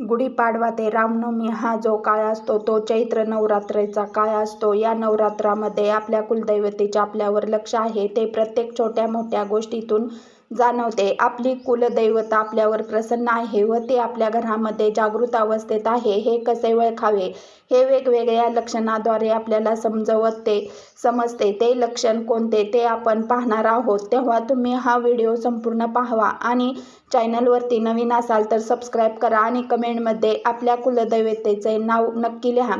गुढीपाडवा ते रामनवमी हा जो काळ असतो तो चैत्र नवरात्रीचा काळ असतो. या नवरात्रामध्ये आपल्या कुलदैवतेचे आपल्यावर लक्ष आहे ते प्रत्येक छोट्या मोठ्या गोष्टीतून जाणवते. आपली कुलदैवत आपल्यावर प्रसन्न आहे व ते आपल्या घरामध्ये जागृत अवस्थेत आहे हे कसे ओळखावे हे वेगवेगळ्या लक्षणाद्वारे आपल्याला समजवते समजते. ते लक्षण कोणते ते आपण पाहणार आहोत. तेव्हा तुम्ही हा व्हिडिओ संपूर्ण पाहावा आणि चॅनलवरती नवीन असाल तर सबस्क्राईब करा आणि कमेंटमध्ये आपल्या कुलदैवतेचे नाव नक्की लिहा.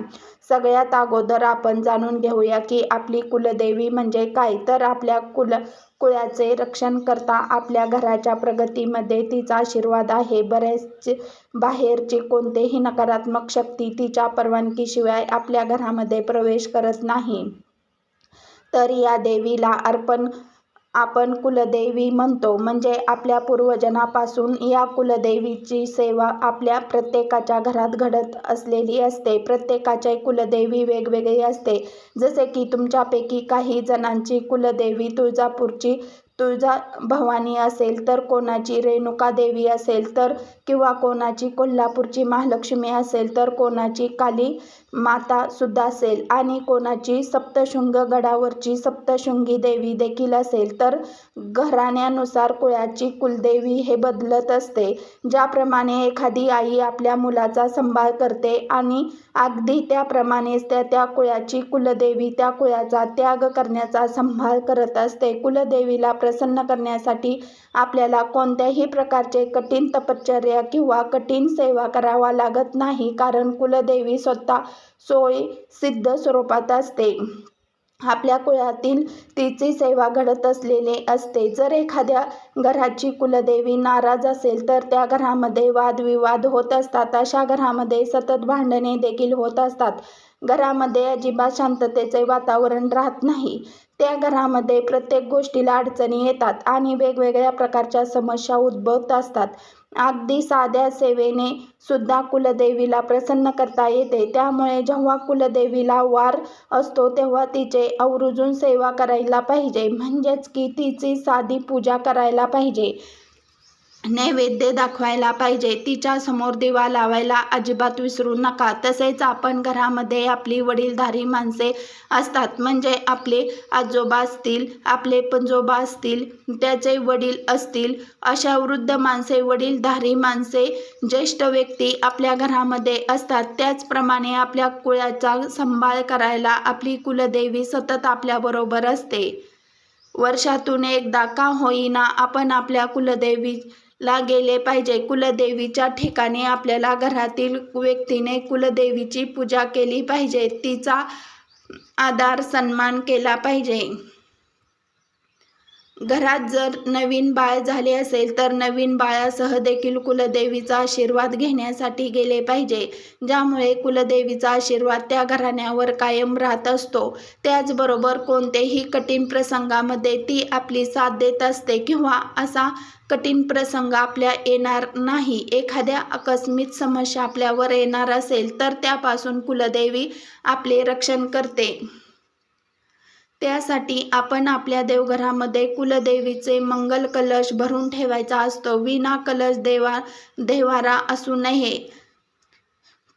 सगळ्यात अगोदर आपण जाणून घेऊया की आपली कुलदेवी म्हणजे काय तर आपल्या कुल कुळाचे रक्षण करता आपल्या घराच्या प्रगतीमध्ये तिचा आशीर्वाद आहे. बरेच बाहेरची कोणतेही नकारात्मक शक्ती तिच्या परवानगीशिवाय आपल्या घरामध्ये प्रवेश करत नाही. तर या देवीला अर्पण आपण कुलदेवी म्हणतो. म्हणजे आपल्या पूर्वजनापासून या कुलदेवीची सेवा आपल्या प्रत्येकाच्या घरात घडत असलेली असते. प्रत्येकाचे कुलदेवी वेगवेगळी असते. जसे की तुमच्यापैकी काही जणांची कुलदेवी तुळजापूरची तुळजा भवानी असेल तर कोणाची रेणुकादेवी असेल तर किंवा कोणाची कोल्हापूरची महालक्ष्मी असेल तर कोणाची काली माता सुद्धा असेल आणि कोणाची सप्तशृंग गडावरची सप्तशृंगी देवी देखील असेल. तर घराण्यानुसार कुळाची कुलदेवी हे बदलत असते. ज्याप्रमाणे एखादी आई आपल्या मुलाचा संभाळ करते आणि अगदी त्याप्रमाणेच त्या त्या कुळाची कुलदेवी त्या कुळाचा त्याग करण्याचा संभाळ करत असते. कुलदेवीला प्रसन्न करण्यासाठी आपल्याला कोणत्याही प्रकारचे कठीण तपश्चर्या किंवा कठीण सेवा करावा लागत नाही कारण कुलदेवी स्वतः सोय सिद्ध स्वरूपात असते. आपल्या कुळातील तिची सेवा घडत असलेले असते. जर एखाद्या घराची कुलदेवी नाराज असेल तर त्या घरामध्ये वादविवाद होत असतात. अशा घरामध्ये सतत भांडणे देखील होत असतात. घरामध्ये अजिबात शांततेचे वातावरण राहत नाही. त्या घरामध्ये प्रत्येक गोष्टीला अडचणी येतात आणि वेगवेगळ्या प्रकारच्या समस्या उद्भवत असतात. अगदी साध्या सेवेने सुद्धा कुलदेवीला प्रसन्न करता येते. त्यामुळे जेव्हा कुलदेवीला वार असतो तेव्हा तिचे आवर्जून सेवा करायला पाहिजे. म्हणजेच की तिची साधी पूजा करायला पाहिजे. नैवेद्य दाखवायला पाहिजे. तिच्यासमोर दिवा लावायला अजिबात विसरू नका. तसेच आपण घरामध्ये आपली वडीलधारी माणसे असतात म्हणजे आपले आजोबा असतील, आपले पणजोबा असतील, त्याचे वडील असतील अशा वृद्ध माणसे, वडीलधारी माणसे, ज्येष्ठ व्यक्ती आपल्या घरामध्ये असतात. त्याचप्रमाणे आपल्या कुळाचा सांभाळ करायला आपली कुलदेवी सतत आपल्याबरोबर असते. वर्षातून एकदा का होईना आपण आपल्या कुलदेवी ला गेले पाहिजे. कुलदेवीच्या ठिकाणी आपल्याला घरातील व्यक्तीने कुलदेवीची पूजा केली पाहिजे. तिचा आदर सन्मान केला पाहिजे. घरात जर नवीन बाळ झाले असेल तर नवीन बाळासह देखील कुलदेवीचा आशीर्वाद घेण्यासाठी गेले पाहिजे. ज्यामुळे कुलदेवीचा आशीर्वाद त्या घराण्यावर कायम राहत असतो. त्याचबरोबर कोणतेही कठीण प्रसंगामध्ये ती आपली साथ देत असते किंवा असा कठीण प्रसंग आपल्या येणार नाही. एखाद्या आकस्मिक समस्या आपल्यावर येणार असेल तर त्यापासून कुलदेवी आपले रक्षण करते. त्यासाठी आपण आपल्या देवघरामध्ये कुलदेवीचे मंगल कलश भरून ठेवायचा असतो. विना कलश देवा देवारा असू नये.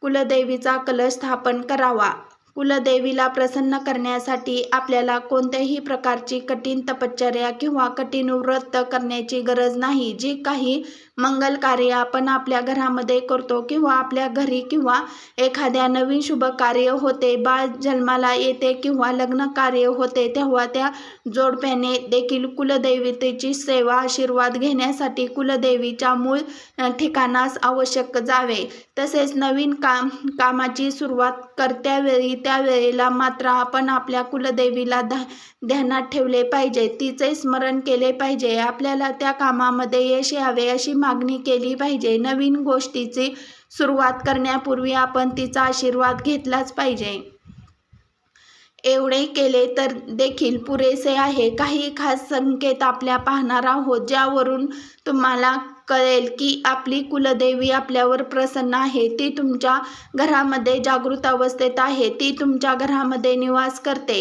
कुलदेवीचा कलश स्थापन करावा. कुलदेवीला प्रसन्न करण्यासाठी आपल्याला कोणत्याही प्रकारची कठीण तपश्चर्या किंवा कठीण व्रत करण्याची गरज नाही. जी काही मंगल कार्य आपण आपल्या घरामध्ये करतो किंवा आपल्या घरी किंवा एखाद्या नवीन शुभ कार्य होते, बाळ जन्माला येते किंवा लग्न कार्य होते तेव्हा त्या जोडप्याने देखील कुलदैवतेची सेवा आशीर्वाद घेण्यासाठी कुलदेवीच्या मूळ ठिकाणास आवश्यक जावे. तसेच नवीन काम कामाची सुरुवात करत्यावेळी त्या वेळेला मात्र आपण आपल्या कुलदेवीला ध्यानात ठेवले पाहिजे. तिचे स्मरण केले पाहिजे. आपल्याला त्या कामामध्ये यश यावे अशी मागणी केली पाहिजे. नवीन गोष्टीची सुरुवात करण्यापूर्वी आपण तिचा आशीर्वाद घेतलाच पाहिजे. एवढे केले तर देखील पुरेसे आहे. काही खास संकेत आपल्या पाहणार आहोत ज्यावरून तुम्हाला कळेल की आपली कुलदेवी आपल्यावर प्रसन्न आहे. ती तुमच्या घरामध्ये जागृत अवस्थेत आहे. ती तुमच्या घरामध्ये निवास करते.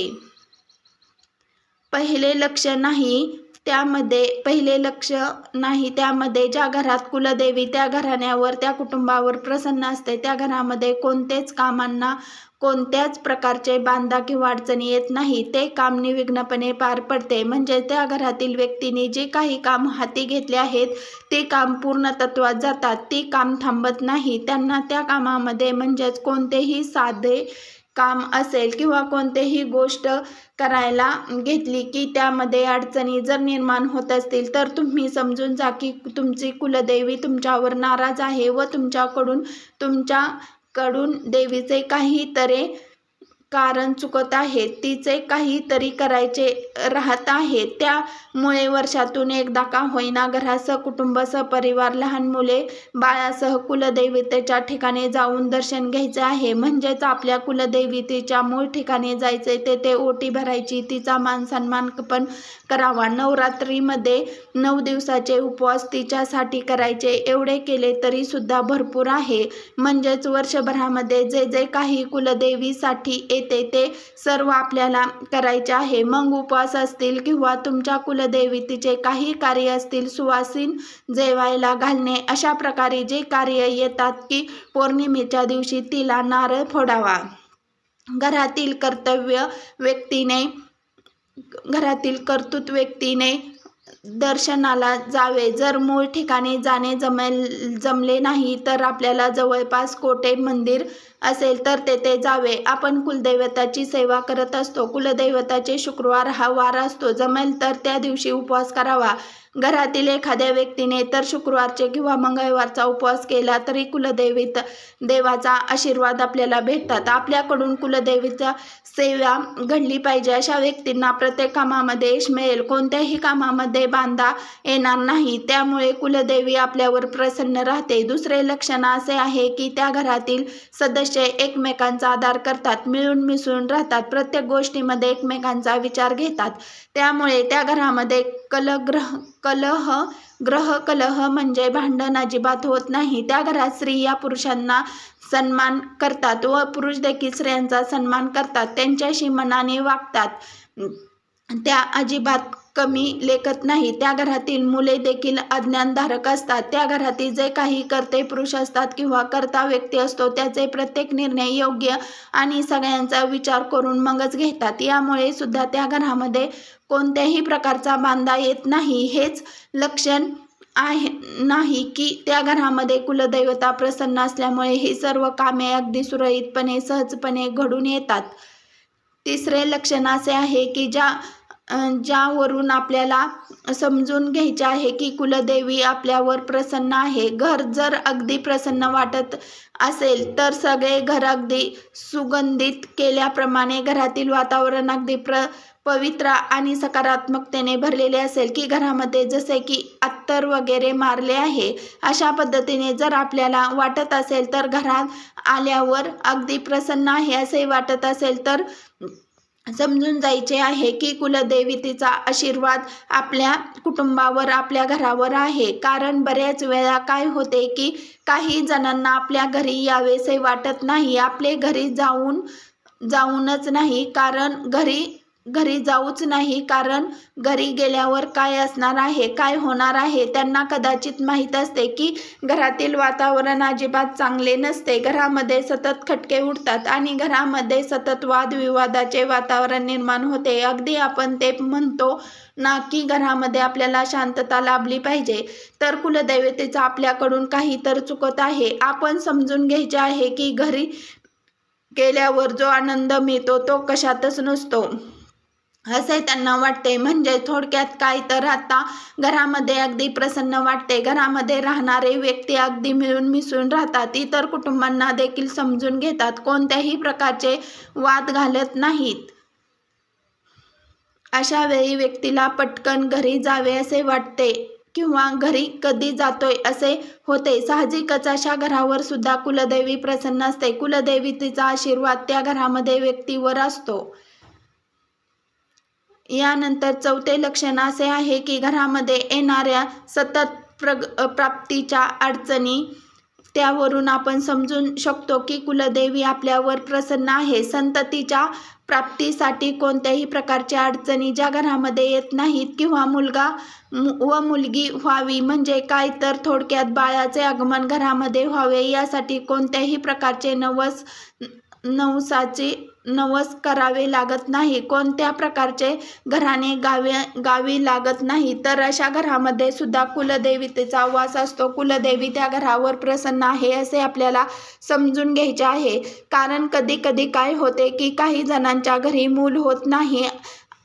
पहिले लक्षण नाही त्यामध्ये पहिले लक्ष नाही. त्यामध्ये ज्या घरात कुलदेवी त्या घराण्यावर त्या कुटुंबावर प्रसन्न असते त्या घरामध्ये कोणतेच कामांना कोणत्याच प्रकारचे बांधा किंवा अडचणी येत नाही. ते काम निविघ्नपणे पार पडते. म्हणजे त्या घरातील व्यक्तीने जे काही काम हाती घेतले आहेत ते काम पूर्ण तत्वात जातात. ते काम थांबत नाही. त्यांना त्या कामामध्ये म्हणजेच कोणतेही साधे काम असेल किंवा कोणतेही गोष्ट करायला घेतली की त्यामध्ये अडचणी जर निर्माण होत असतील तर तुम्ही समजून जा की तुमची कुलदेवी तुमच्यावर नाराज आहे व तुमच्याकडून तुमच्याकडून देवीचे काहीतरी कारण चुकत आहे. तिचे काहीतरी करायचे राहत आहे. त्यामुळे वर्षातून एकदा का होईना घरासह कुटुंबासह परिवार लहान मुले बाळासह कुलदैवतेच्या ठिकाणी जाऊन दर्शन घ्यायचे आहे. म्हणजेच आपल्या कुलदैवतेच्या मूळ ठिकाणी जायचे तेथे ओटी भरायची तिचा मान सन्मान पण करावा. नवरात्रीमध्ये नऊ दिवसाचे उपवास तिच्यासाठी करायचे. एवढे केले तरी सुद्धा भरपूर आहे. म्हणजेच वर्षभरामध्ये जे जे काही कुलदेवीसाठी येते ते सर्व आपल्याला करायचे आहे. मग उपवास असतील किंवा तुमच्या कुलदेवतेचे काही कार्य असतील सुवासीन जेवायला घालणे अशा प्रकारे जे कार्य येतात की पौर्णिमेच्या दिवशी तिला नारळ फोडावा. घरातील कर्तव्य व्यक्तीने घरातील कर्तृत्व व्यक्तीने दर्शनाला जावे. जर मूळ ठिकाणी जाणे जमेल जमले नाही तर आपल्याला जवळपास कोटे मंदिर असेल तर तेथे जावे. आपण कुलदैवताची सेवा करत असतो. कुलदैवताचे शुक्रवार हा वार असतो. जमेल तर त्या दिवशी उपवास करावा. घरातील एखाद्या व्यक्तीने तर शुक्रवारचे किंवा मंगळवारचा उपवास केला तरी कुलदेवीत देवाचा आशीर्वाद आपल्याला भेटतात. आपल्याकडून कुलदेवीचा सेवा घडली पाहिजे अशा व्यक्तींना प्रत्येक कामामध्ये यश मिळेल. कोणत्याही कामामध्ये बांधा येणार नाही. त्यामुळे कुलदेवी आपल्यावर प्रसन्न राहते. दुसरे लक्षण असे आहे की त्या घरातील सदस्य एकमेकांचा आधार करतात मिळून मिसळून राहतात प्रत्येक गोष्टीमध्ये एकमेकांचा विचार घेतात. त्यामुळे त्या घरामध्ये कलग्रह कलह ग्रह कलह म्हणजे भांडण अजिबात होत नाही. त्या घरात स्त्रिया पुरुषांना सन्मान करतात व पुरुष देखील स्त्रियांचा सन्मान करतात. त्यांच्याशी मनाने वागतात. त्या अजिबात कमी लेखत नाही. त्या घरातील मुले देखील अज्ञानधारक असतात. त्या घरातील जे काही करते पुरुष असतात किंवा करता व्यक्ती असतो त्याचे प्रत्येक निर्णय योग्य आणि सगळ्यांचा विचार करून मगच घेतात. यामुळे सुद्धा त्या घरामध्ये कोणत्याही प्रकारचा बांधा येत नाही. हेच लक्षण आहे नाही की त्या घरामध्ये कुलदैवता प्रसन्न असल्यामुळे ही सर्व कामे अगदी सुरळीतपणे सहजपणे घडून येतात. तिसरे लक्षण असे आहे की ज्या ज्यावरून आपल्याला समजून घ्यायचे आहे की कुलदेवी आपल्यावर प्रसन्न आहे. घर जर अगदी प्रसन्न वाटत असेल तर सगळे घर अगदी सुगंधित केल्याप्रमाणे घरातील वातावरण अगदी प्र पवित्र आणि सकारात्मकतेने भरलेले असेल. की घरामध्ये जसे की अत्तर वगैरे मारले आहे अशा पद्धतीने जर आपल्याला वाटत असेल तर घरात आल्यावर अगदी प्रसन्न आहे असे वाटत असेल तर समजून जायचे आहे की कुलदेवतेचा आशीर्वाद आपल्या कुटुंबावर आपल्या घरावर आहे. कारण बऱ्याच वेळा काय होते की काही जणांना आपल्या घरी यावेसे वाटत नाही. आपले घरी जाऊन जाऊनच नाही. कारण घरी घरी जाऊच नाही कारण घरी गेल्यावर काय असणार आहे काय होणार आहे त्यांना कदाचित माहीत असते की घरातील वातावरण अजिबात चांगले नसते. घरामध्ये सतत खटके उठतात आणि घरामध्ये सतत वादविवादाचे वातावरण निर्माण होते. अगदी आपण ते म्हणतो ना की घरामध्ये आपल्याला शांतता लाभली पाहिजे. तर कुलदैवतेचं आपल्याकडून काही तर चुकत आहे. आपण समजून घ्यायचे आहे की घरी गेल्यावर जो आनंद मिळतो तो कशातच नसतो. असे त्यांना वाटते म्हणजे थोडक्यात काय तर आता घरामध्ये अगदी प्रसन्न वाटते घरामध्ये राहणारे व्यक्ती अगदी मिळून मिसळून राहतात. इतर कुटुंबांना देखील समजून घेतात. कोणत्याही प्रकारचे वाद घालत नाहीत. अशा वेळी व्यक्तीला पटकन घरी जावे असे वाटते किंवा घरी कधी जातोय असे होते. साहजिकच अशा घरावर सुद्धा कुलदेवी प्रसन्न असते. कुलदेवी तिचा आशीर्वाद त्या घरामध्ये व्यक्तीवर असतो. यानंतर चौथे लक्षण असे आहे की घरामध्ये येणाऱ्या सतत प्रग प्राप्तीच्या अडचणी त्यावरून आपण समजून शकतो की कुलदेवी आपल्यावर प्रसन्न आहे. संततीच्या प्राप्तीसाठी कोणत्याही प्रकारच्या अडचणी ज्या घरामध्ये येत नाहीत किंवा मुलगा व मुलगी व्हावी म्हणजे काय तर थोडक्यात बाळाचे आगमन घरामध्ये व्हावे यासाठी कोणत्याही प्रकारचे नवस नवसाचे नवस करावे लागत नाही. कोणत्या प्रकारचे घराने गावे गावी लागत नाही? तर अशा घरामध्ये सुद्धा कुलदेवीतेचा वास असतो. कुलदेवी त्या घरावर प्रसन्न आहे असे आपल्याला समजून घ्यायचे आहे. कारण कधी कधी काय होते की काही जणांच्या घरी मूल होत नाही.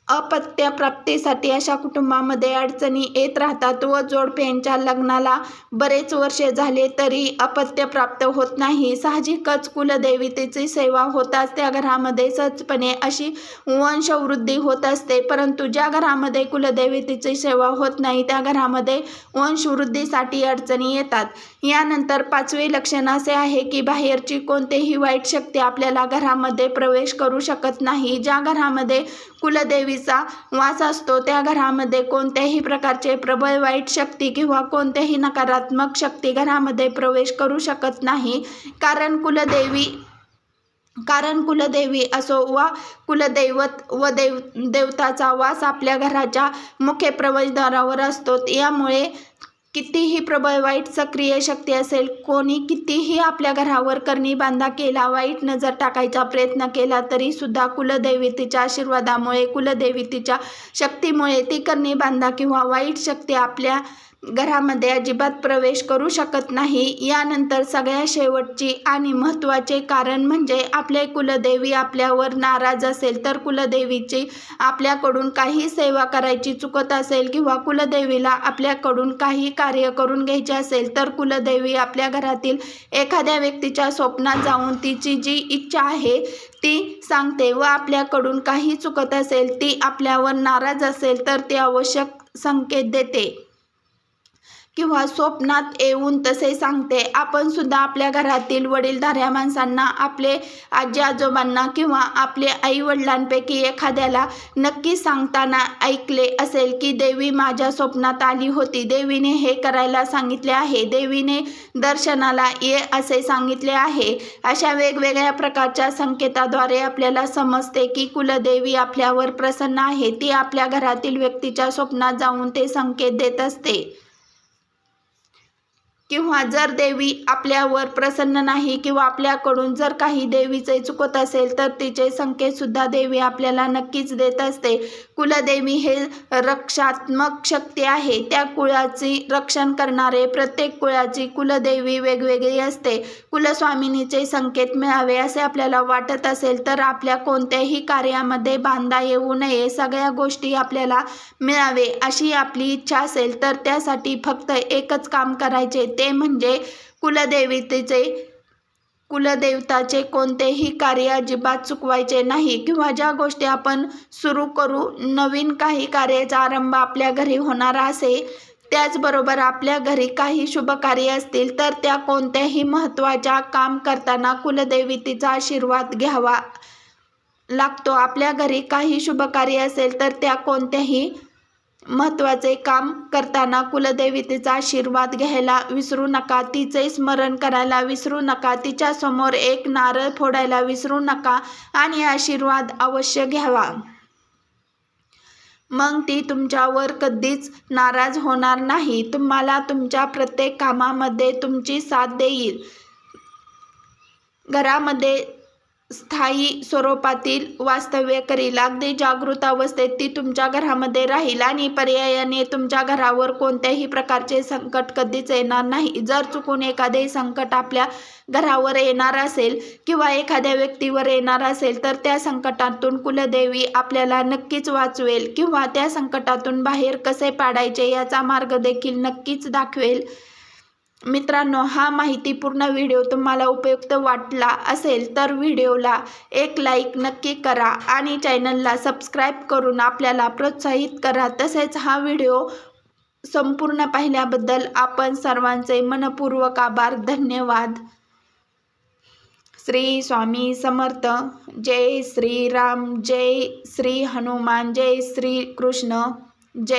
अपत्य प्राप्तीसाठी अशा कुटुंबामध्ये अडचणी येत राहतात व जोडप्यांच्या लग्नाला बरेच वर्षे झाले तरी अपत्य प्राप्त होत नाही. साहजिकच कुलदेवतेची सेवा होताच त्या घरामध्ये सहजपणे अशी वंशवृद्धी होत असते. परंतु ज्या घरामध्ये कुलदेवतेची सेवा होत नाही त्या घरामध्ये वंशवृद्धीसाठी अडचणी येतात. यानंतर पाचवे लक्षण असे आहे की बाहेरची कोणतेही वाईट शक्ती आपल्याला घरामध्ये प्रवेश करू शकत नाही. ज्या घरामध्ये कुलदेवीचा वास असतो. त्या घरामध्ये कोणत्याही प्रकारचे प्रबळ वाईट शक्ती किंवा कोणत्याही नकारात्मक शक्ती घरामध्ये प्रवेश करू शकत नाही. कारण कुलदेवी कारण कुलदेवी असो वा कुलदैवत व देव देवताचा वास आपल्या घराच्या मुख्य प्रवेशद्वारावर असतो. यामुळे कितीही प्रबळ वाईट सक्रिय शक्ती असेल कोणी कितीही आपल्या घरावर करणी बांधा केला वाईट नजर टाकायचा प्रयत्न केला तरी सुद्धा कुलदेवतेच्या आशीर्वादामुळे कुलदेवतेच्या शक्तीमुळे ती करणी बांधा किंवा वाईट शक्ती आपल्या घरामध्ये अजिबात प्रवेश करू शकत नाही. यानंतर सगळ्या शेवटची आणि महत्त्वाचे कारण म्हणजे आपले कुलदेवी आपल्यावर नाराज असेल तर कुलदेवीची आपल्याकडून काही सेवा करायची चुकत असेल किंवा कुलदेवीला आपल्याकडून काही कार्य करून घ्यायचे असेल तर कुलदेवी आपल्या घरातील एखाद्या व्यक्तीच्या स्वप्नात जाऊन तिची जी इच्छा आहे ती सांगते व आपल्याकडून काही चुकत असेल ती आपल्यावर नाराज असेल तर ती आवश्यक संकेत देते. किंवा स्वप्नात येऊन तसे सांगते. आपण सुद्धा आपल्या घरातील वडीलधाऱ्या माणसांना आपले आजी आजोबांना किंवा आपले आई वडिलांपैकी एखाद्याला नक्की सांगताना ऐकले असेल की देवी माझ्या स्वप्नात आली होती. देवीने हे करायला सांगितले आहे. देवीने दर्शनाला ये असे सांगितले आहे. अशा वेगवेगळ्या प्रकारच्या संकेताद्वारे आपल्याला समजते की कुलदेवी आपल्यावर प्रसन्न आहे. ती आपल्या घरातील व्यक्तीच्या स्वप्नात जाऊन ते संकेत देत असते. किंवा जर देवी आपल्यावर प्रसन्न नाही किंवा आपल्याकडून जर काही देवीचे चुकत असेल तर तिचे संकेतसुद्धा देवी आपल्याला नक्कीच देत असते. कुलदेवी हे रक्षात्मक शक्ती आहे. त्या कुळाची रक्षण करणारे प्रत्येक कुळाची कुलदेवी वेगवेगळी असते. कुलस्वामिनीचे संकेत मिळावे असे आपल्याला वाटत असेल तर आपल्या कोणत्याही कार्यामध्ये बांधा येऊ नये. सगळ्या गोष्टी आपल्याला मिळावे अशी आपली इच्छा असेल तर त्यासाठी फक्त एकच काम करायचे ते म्हणजे कुलदेवतेचे कुलदेवताचे कोणतेही कार्य अजिबात चुकवायचे नाही किंवा ज्या गोष्टी आपण सुरू करू नवीन काही कार्याचा आरंभ आपल्या घरी होणारा असेल त्याचबरोबर आपल्या घरी काही शुभ कार्य असतील तर त्या कोणत्याही महत्त्वाच्या काम करताना कुलदेवतेचा आशीर्वाद घ्यावा लागतो. आपल्या घरी काही शुभ कार्य असेल तर त्या कोणत्याही महत्त्वाचे काम करताना कुलदेवतेचा आशीर्वाद घ्यायला विसरू नका. तिचे स्मरण करायला विसरू नका. तिच्यासमोर एक नारळ फोडायला विसरू नका आणि आशीर्वाद अवश्य घ्यावा. मग ती तुमच्यावर कधीच नाराज होणार नाही. तुम्हाला तुमच्या प्रत्येक कामामध्ये तुमची साथ देईल. घरामध्ये स्थायी स्वरूपातील वास्तव्य करील अगदी जागृत अवस्थेत ती तुमच्या घरामध्ये राहील आणि पर्यायाने तुमच्या घरावर कोणत्याही प्रकारचे संकट कधीच येणार नाही. जर चुकून एखादे संकट आपल्या घरावर येणार असेल किंवा एखाद्या व्यक्तीवर येणार असेल तर त्या संकटातून कुलदेवी आपल्याला नक्कीच वाचवेल किंवा त्या संकटातून बाहेर कसे पाडायचे याचा मार्ग देखील नक्कीच दाखवेल. मित्रांनो हा माहितीपूर्ण व्हिडिओ तुम्हाला उपयुक्त वाटला असेल तर व्हिडिओला एक लाईक नक्की करा आणि चॅनलला सबस्क्राईब करून आपल्याला प्रोत्साहित करा. तसेच हा व्हिडिओ संपूर्ण पाहिल्याबद्दल आपण सर्वांचे मनपूर्वक आभार. धन्यवाद. श्री स्वामी समर्थ. जय श्री राम. जय श्री हनुमान. जय श्री कृष्ण. जय